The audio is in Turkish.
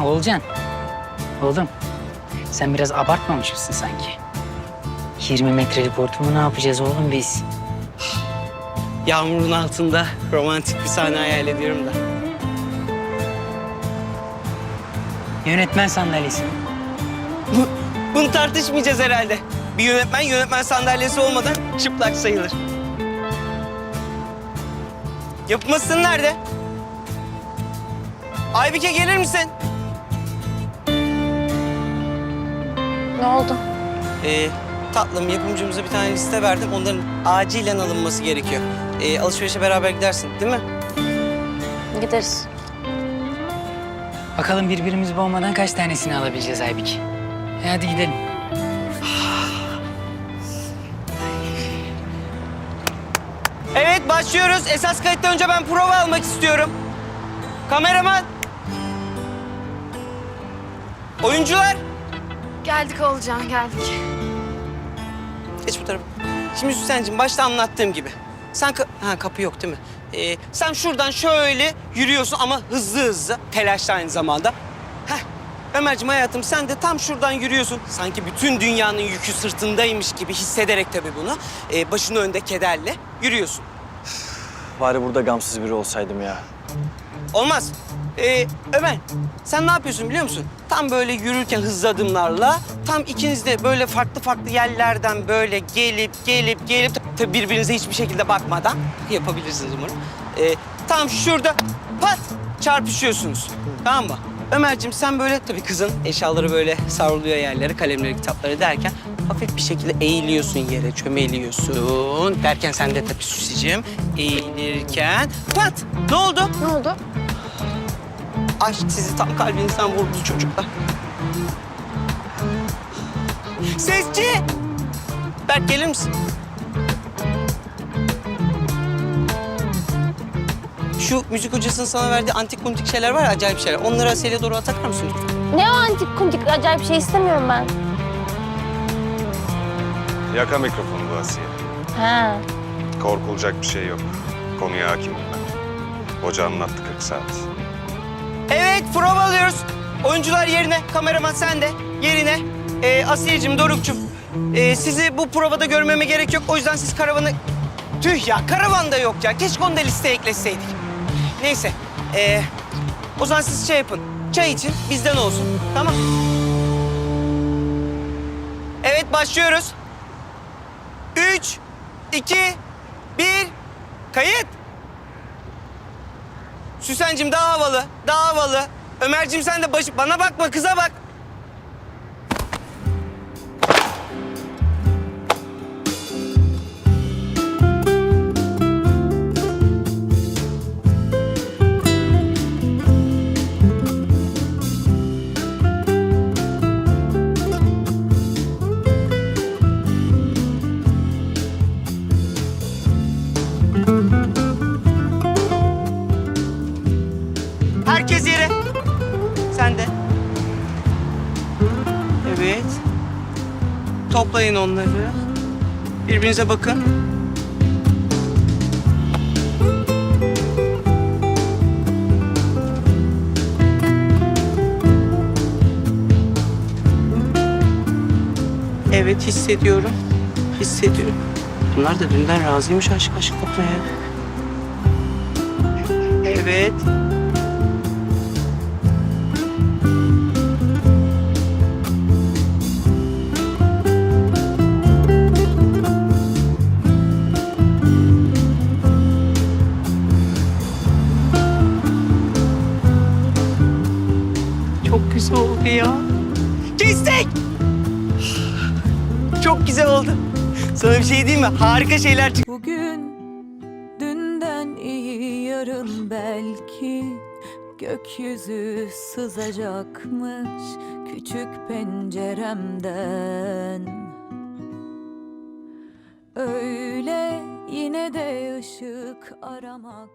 Oğulcan. Oğlum. Sen biraz abartmamış mısın sanki? 20 metrelik hortumu ne yapacağız oğlum biz? Yağmurun altında romantik bir sahne hayal ediyorum da. Yönetmen sandalyesi. Bu, bunu tartışmayacağız herhalde. Bir yönetmen yönetmen sandalyesi olmadan çıplak sayılır. Yapmasın nerede? Aybike gelir misin? Ne oldu? Ee, tatlım yapımcımıza bir tane liste verdim. Onların acilen alınması gerekiyor. Ee, alışverişe beraber gidersin değil mi? Gideriz. Bakalım birbirimizi boğmadan kaç tanesini alabileceğiz Aybik. E hadi gidelim. Evet başlıyoruz. Esas kayıttan önce ben prova almak istiyorum. Kameraman. Oyuncular. Geldik Oğulcan, geldik. Geç bu tarafa. Şimdi Süsen'cim başta anlattığım gibi. Sen ka- ha, kapı yok değil mi? Ee, sen şuradan şöyle yürüyorsun ama hızlı hızlı. Telaşlı aynı zamanda. Heh. Ömerciğim hayatım sen de tam şuradan yürüyorsun. Sanki bütün dünyanın yükü sırtındaymış gibi hissederek tabii bunu. Ee, başını önde kederle yürüyorsun. Bari burada gamsız biri olsaydım ya. Olmaz. Ee, Ömer, sen ne yapıyorsun biliyor musun? Tam böyle yürürken hızlı adımlarla, tam ikiniz de böyle farklı farklı yerlerden böyle gelip gelip gelip tabii birbirinize hiçbir şekilde bakmadan yapabilirsiniz umarım. Ee, tam şurada pat çarpışıyorsunuz. Tamam mı? Ömerciğim sen böyle tabii kızın eşyaları böyle savruluyor yerlere, kalemleri, kitapları derken hafif bir şekilde eğiliyorsun yere, çömeliyorsun derken sen de tabii Süsicim eğilirken pat ne oldu? Ne oldu? Aşk sizi tam kalbinizden vurdu çocuklar. Sesçi! Berk gelir misin? Şu müzik hocasının sana verdiği antik kuntik şeyler var ya, acayip şeyler. Onları Asiye'ye doğru atakar mısın lütfen? Ne o antik kuntik acayip şey istemiyorum ben. Yaka mikrofonu bu Asiye. Ha. Korkulacak bir şey yok. Konuya hakimim ben. Hoca anlattı 40 saat. Evet, prova alıyoruz. Oyuncular yerine, kameraman sen de yerine. Ee, Asiye'cim, Doruk'cum. ee, sizi bu provada görmeme gerek yok. O yüzden siz karavanı... Tüh ya, karavan da yok ya. Keşke onu da listeye ekleseydik. Neyse, ee, o zaman siz şey yapın. Çay için bizden olsun, tamam? Evet, başlıyoruz. Üç, iki, bir, kayıt. Süsen'cim daha havalı, daha havalı. Ömer'cim sen de başı... Bana bakma, kıza bak. Sen de. Evet. Toplayın onları. Birbirinize bakın. Evet hissediyorum. Hissediyorum. Bunlar da dünden razıymış aşk aşk kokmaya. Evet. Oldu ya. Kestik! Çok güzel oldu. Sana bir şey diyeyim mi? Harika şeyler çıktı. Bugün dünden iyi yarın belki gökyüzü sızacakmış küçük penceremden. Öyle yine de ışık aramak